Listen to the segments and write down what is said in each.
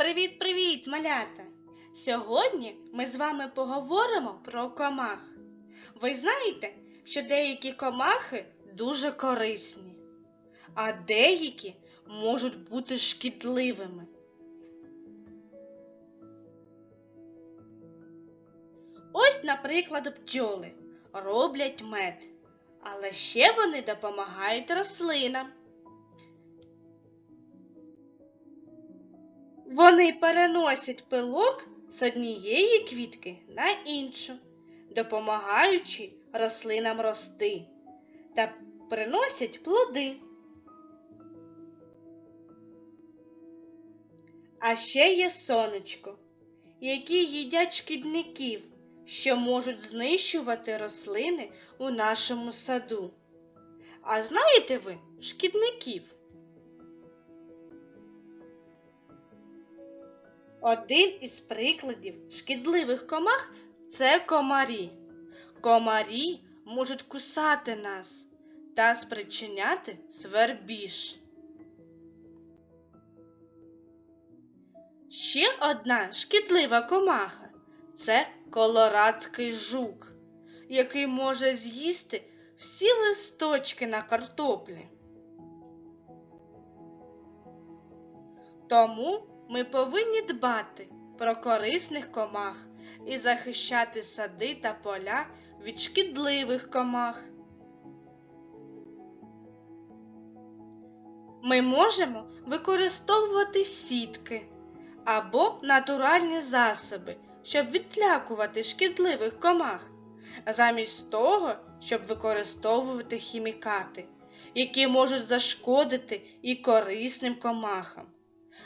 Привіт-привіт, малята! Сьогодні ми з вами поговоримо про комах. Ви знаєте, що деякі комахи дуже корисні, а деякі можуть бути шкідливими. Ось, наприклад, бджоли роблять мед, але ще вони допомагають рослинам. Вони переносять пилок з однієї квітки на іншу, допомагаючи рослинам рости та приносять плоди. А ще є сонечко, які їдять шкідників, що можуть знищувати рослини у нашому саду. А знаєте ви шкідників? Один із прикладів шкідливих комах це комарі. Комарі можуть кусати нас та спричиняти свербіж. Ще одна шкідлива комаха це колорадський жук, який може з'їсти всі листочки на картоплі. Тому ми повинні дбати про корисних комах і захищати сади та поля від шкідливих комах. Ми можемо використовувати сітки або натуральні засоби, щоб відлякувати шкідливих комах, замість того, щоб використовувати хімікати, які можуть зашкодити і корисним комахам.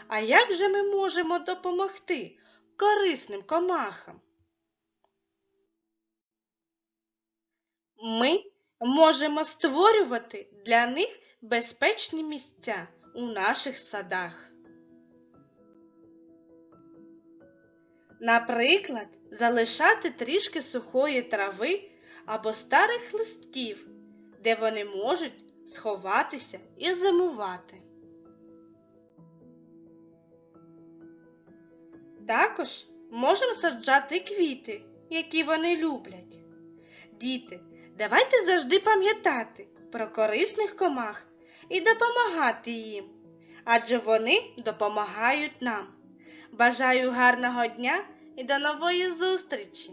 А як же ми можемо допомогти корисним комахам? Ми можемо створювати для них безпечні місця у наших садах. Наприклад, залишати трішки сухої трави або старих листків, де вони можуть сховатися і зимувати. Також можемо саджати квіти, які вони люблять. Діти, давайте завжди пам'ятати про корисних комах і допомагати їм, адже вони допомагають нам. Бажаю гарного дня і до нової зустрічі!